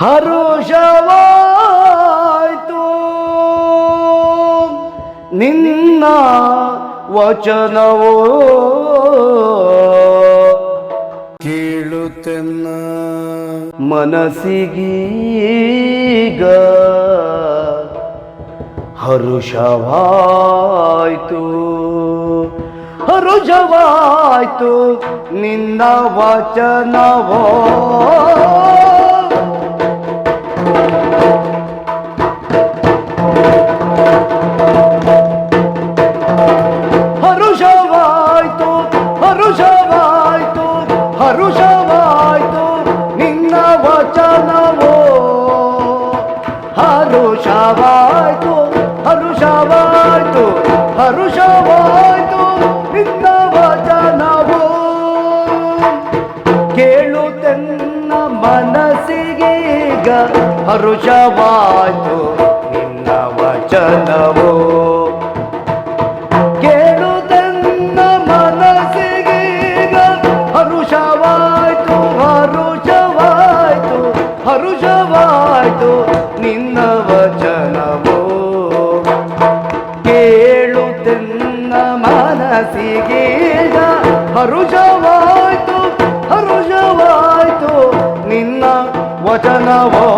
ಹರುಷವಾಯ್ತು. ನಿನ್ನ ವಚನವೋ? ಕೇಳುತ್ತೆನ್ನ ಮನಸ್ಸಿಗೀಗ ಹರುಷವಾಯ್ತು. ಹರುಷವಾಯ್ತು ನಿನ್ನ ವಚನವೋ? ಹರುಷವಾಯ್ತು ನಿನ್ನ ವಚನವೋ ಕೇಳುತ್ತೆನ್ನ ಮನಸ್ಸಿಗೀಗ ಹರುಷವಾಯ್ತು ನಿನ್ನ ವಚನವೋ ಮನಸ್ಸಿಗೀಗ ಹರುಜವಾಯ್ತು ಹರುಷವಾಯ್ತು ನಿನ್ನ ವಚನವೋ.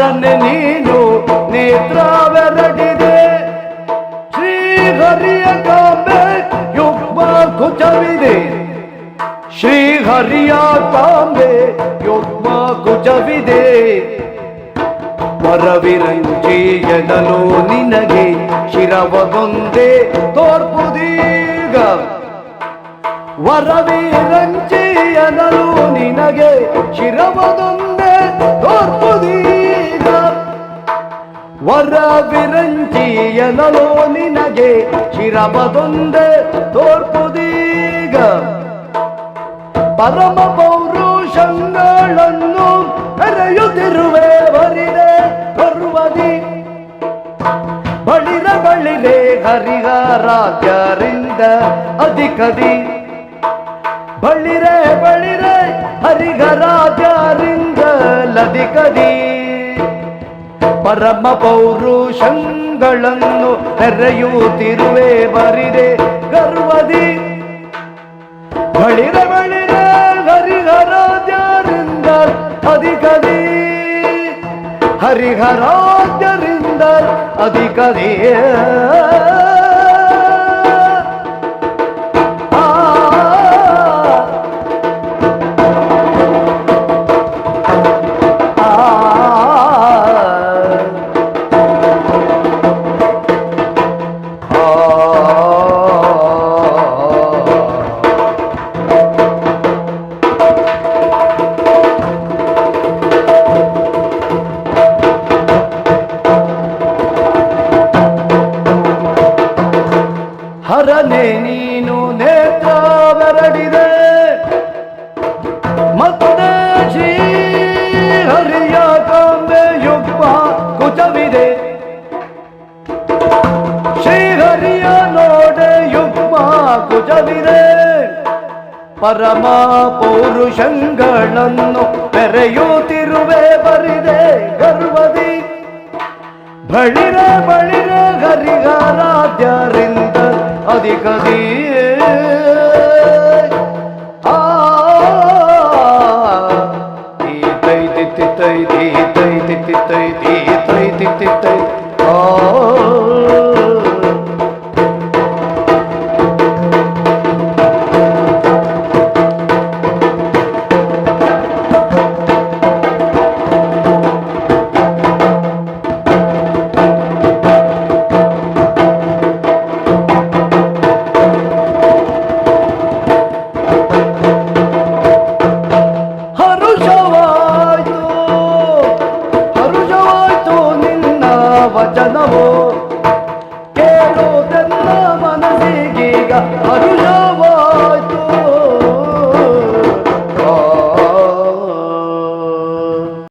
ಹರನೆ ನೀನು ನೇತ್ರವೆರಡಿದೆ. ಶ್ರೀ ಹರಿಯ ಕಾಂಬೆ ಯುಗ್ಮ ಕುಜವಿದೆ. ಶ್ರೀ ಹರಿಯ ಕಾಂಬೆ ಯುಗ್ಮ ಕುಜವಿದೆ. ವರವಿರಂಜಿ ಎನ್ನಲು ನಿನಗೆ ಶಿರವಗೊಂದೆ ತೋರ್ಪುದೀಗ. ವರವಿರಂಜಿ ಎನ್ನಲು ನಿನಗೆ ಶಿರವದೊಂದೇ ವರವಿರಂಜಿ ಎನ್ನಲು ನಿನಗೆ ಶಿರವದೊಂದೇ ತೋರ್ಪುದೀಗ ಪರಮ ಪೌರುಷಗಳನ್ನು ಕರೆಯುತ್ತಿರುವೆ ಬರಿದೆ ಬರುವದಿ ಬಳಿರ ಬಳಿರೆ ಹರಿಹರಾಜರಿಂದ ಅಧಿಕದಿ. ಬಳಿರೆ ಬಳಿರೆ ಹರಿಹರಾಜರಿಂದ ಲದಿಕದಿ. ಪರಮ ಪೌರುಷಗಳನ್ನು ನೆರೆಯುತ್ತಿರುವೆ ಬರಿದೆ ಗರ್ವದಿ. ಬಳಿರ ಬಳಿರ ಹರಿಹರಾದ್ಯರಿಂದ ಅಧಿಕದಿ ಹರಿಹರಾದ್ಯರಿಂದ ಅಧಿಕದಿ ನೀನು ನೇತ್ರವೆರಡಿದೆ. ಮತ್ತೆ ಶ್ರೀ ಹರಿಯ ಕಾಂಬೆ ಯುಗ್ಮ ಕುಚವಿದೆ. ಶ್ರೀಹರಿಯ ನೋಡೆ ಯುಗ್ಮ ಕುಜವಿದೆ ಪರಮ ಪೌರುಷಗಳನ್ನು ಬೆರೆಯುತ್ತಿರುವೆ ಬರಿದೆ ಗರ್ವದಿ. ಬಳಿರ ಬಳಿರ ಅಧಿಕದಿ